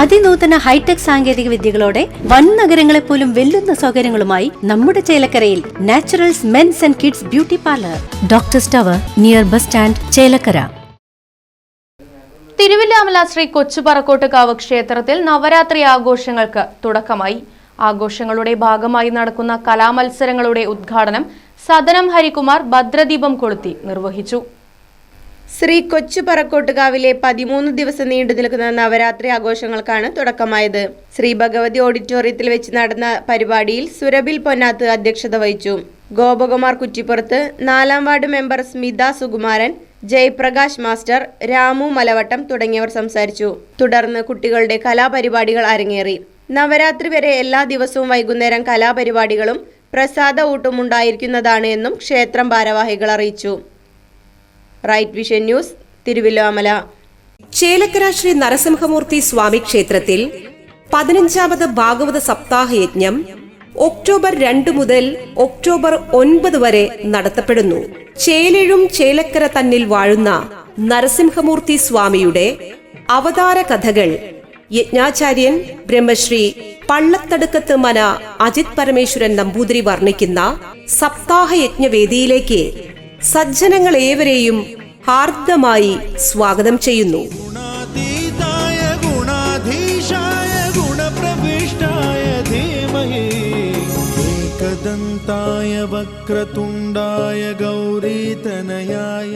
അതിനൂതന hi tech സാങ്കേതിക വിദ്യകളോടെ വൻ നഗരങ്ങളെ പോലും വെല്ലുന്ന സൗകര്യങ്ങളുമായി നമ്മുടെ ചേലക്കരയിൽ naturals men's and kids beauty parlour. Doctor tower near bus stand Chelakkara. Thiruvilwamala Sree Kochuparakottukavu ക്ഷേത്രത്തിൽ നവരാത്രി ആഘോഷങ്ങൾക്ക് തുടക്കമായി. ആഘോഷങ്ങളുടെ ഭാഗമായി നടക്കുന്ന കലാമത്സരങ്ങളുടെ ഉദ്ഘാടനം സദനം ഹരികുമാർ ഭദ്രദീപം കൊളുത്തി നിർവഹിച്ചു. ശ്രീ കൊച്ചു പറക്കോട്ടുകാവിലെ പതിമൂന്ന് ദിവസം നീണ്ടു നിൽക്കുന്ന നവരാത്രി ആഘോഷങ്ങൾക്കാണ് തുടക്കമായത്. ശ്രീ ഭഗവതി ഓഡിറ്റോറിയത്തിൽ വെച്ച് നടന്ന പരിപാടിയിൽ സുരബിൽ പൊന്നാത്ത് അധ്യക്ഷത വഹിച്ചു. ഗോപകുമാർ കുറ്റിപ്പുറത്ത് നാലാം ward member Smitha Sukumaran Jayaprakash master Ramu Malavattam തുടങ്ങിയവർ സംസാരിച്ചു. തുടർന്ന് കുട്ടികളുടെ കലാപരിപാടികൾ അരങ്ങേറി. നവരാത്രി വരെ എല്ലാ ദിവസവും വൈകുന്നേരം കലാപരിപാടികളും പ്രസാദ ഊട്ടും ഉണ്ടായിരിക്കുന്നതാണ് എന്നും ക്ഷേത്രം ഭാരവാഹികൾ അറിയിച്ചു. Right vision news Thiruvilwamala. Chelakkara Sree Narasimhamoorthy Swami ക്ഷേത്രത്തിൽ പതിനഞ്ചാമത് ഭാഗവത സപ്താഹ യജ്ഞം ഒക്ടോബർ രണ്ട് മുതൽ ഒക്ടോബർ ഒൻപത് വരെ നടത്തപ്പെടുന്നു. ചേലഴും ചേലക്കര തന്നിൽ വാഴുന്ന നരസിംഹമൂർത്തി സ്വാമിയുടെ അവതാര കഥകൾ യജ്ഞാചാര്യൻ ബ്രഹ്മശ്രീ പള്ളത്തടുക്കത്ത് മന അജിത് പരമേശ്വരൻ നമ്പൂതിരി വർണിക്കുന്ന സപ്താഹ യജ്ഞവേദിയിലേക്ക് സജ്ജനങ്ങൾ ഏവരെയും ഹാർദമായി സ്വാഗതം ചെയ്യുന്നു. വക്രതുണ്ടായ ഗൗരീതനയായ